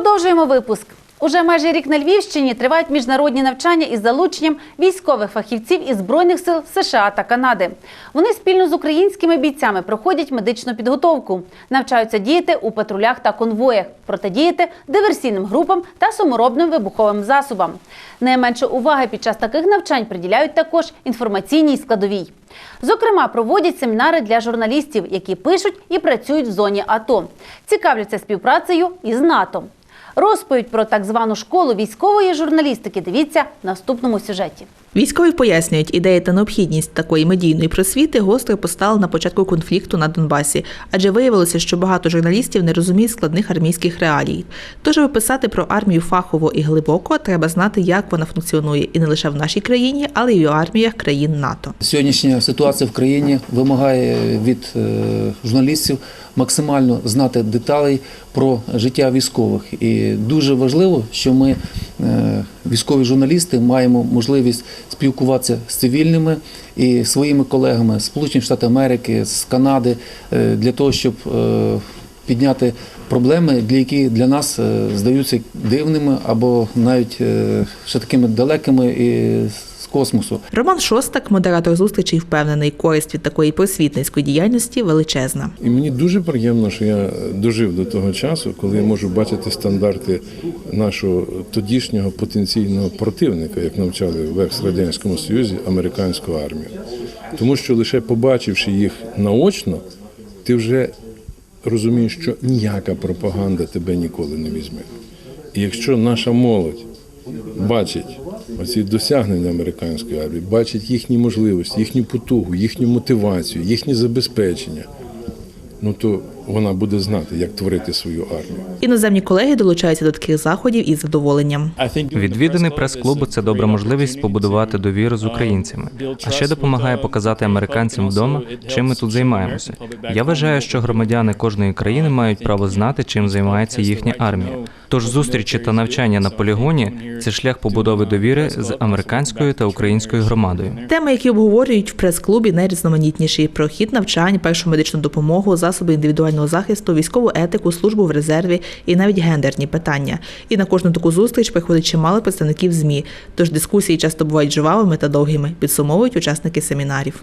Продовжуємо випуск. Уже майже рік на Львівщині тривають міжнародні навчання із залученням військових фахівців із збройних сил США та Канади. Вони спільно з українськими бійцями проходять медичну підготовку, навчаються діяти у патрулях та конвоях, протидіяти диверсійним групам та саморобним вибуховим засобам. Найменше уваги під час таких навчань приділяють також інформаційній складовій. Зокрема, проводять семінари для журналістів, які пишуть і працюють в зоні АТО. Цікавляться співпрацею із НАТО. Розповідь про так звану школу військової журналістики дивіться в наступному сюжеті. Військові пояснюють, ідея та необхідність такої медійної просвіти гостро постали на початку конфлікту на Донбасі, адже виявилося, що багато журналістів не розуміють складних армійських реалій. Тож, аби писати про армію фахово і глибоко, треба знати, як вона функціонує і не лише в нашій країні, але й у арміях країн НАТО. Сьогоднішня ситуація в країні вимагає від е, журналістів максимально знати деталей про життя військових. І дуже важливо, що ми, е, військові журналісти, маємо можливість спілкуватися з цивільними і своїми колегами з Сполучених Штатів Америки, з Канади, е, для того, щоб е, підняти проблеми, для які для нас здаються дивними або навіть ще такими далекими і космосу. Роман Шостак, модератор зустрічей, впевнений, користь від такої просвітницької діяльності величезна. І мені дуже приємно, що я дожив до того часу, коли я можу бачити стандарти нашого тодішнього потенційного противника, як навчали в екс-радянському союзі американську армію. Тому що лише побачивши їх наочно, ти вже розумієш, що ніяка пропаганда тебе ніколи не візьме. І якщо наша молодь бачить оці досягнення американської армії, бачить їхні можливості, їхню потугу, їхню мотивацію, їхнє забезпечення, ну то вона буде знати, як творити свою армію. Іноземні колеги долучаються до таких заходів із задоволенням. Відвідини прес-клубу це добра можливість побудувати довіру з українцями, а ще допомагає показати американцям вдома, чим ми тут займаємося. Я вважаю, що громадяни кожної країни мають право знати, чим займається їхня армія. Тож зустрічі та навчання на полігоні це шлях побудови довіри з американською та українською громадою. Теми, які обговорюють в прес-клубі, найрізноманітніші: про хід навчань, першу медичну допомогу, засоби індивідуального захисту, військову етику, службу в резерві і навіть гендерні питання. І на кожну таку зустріч приходить чимало представників ЗМІ. Тож дискусії часто бувають жвавими та довгими, підсумовують учасники семінарів.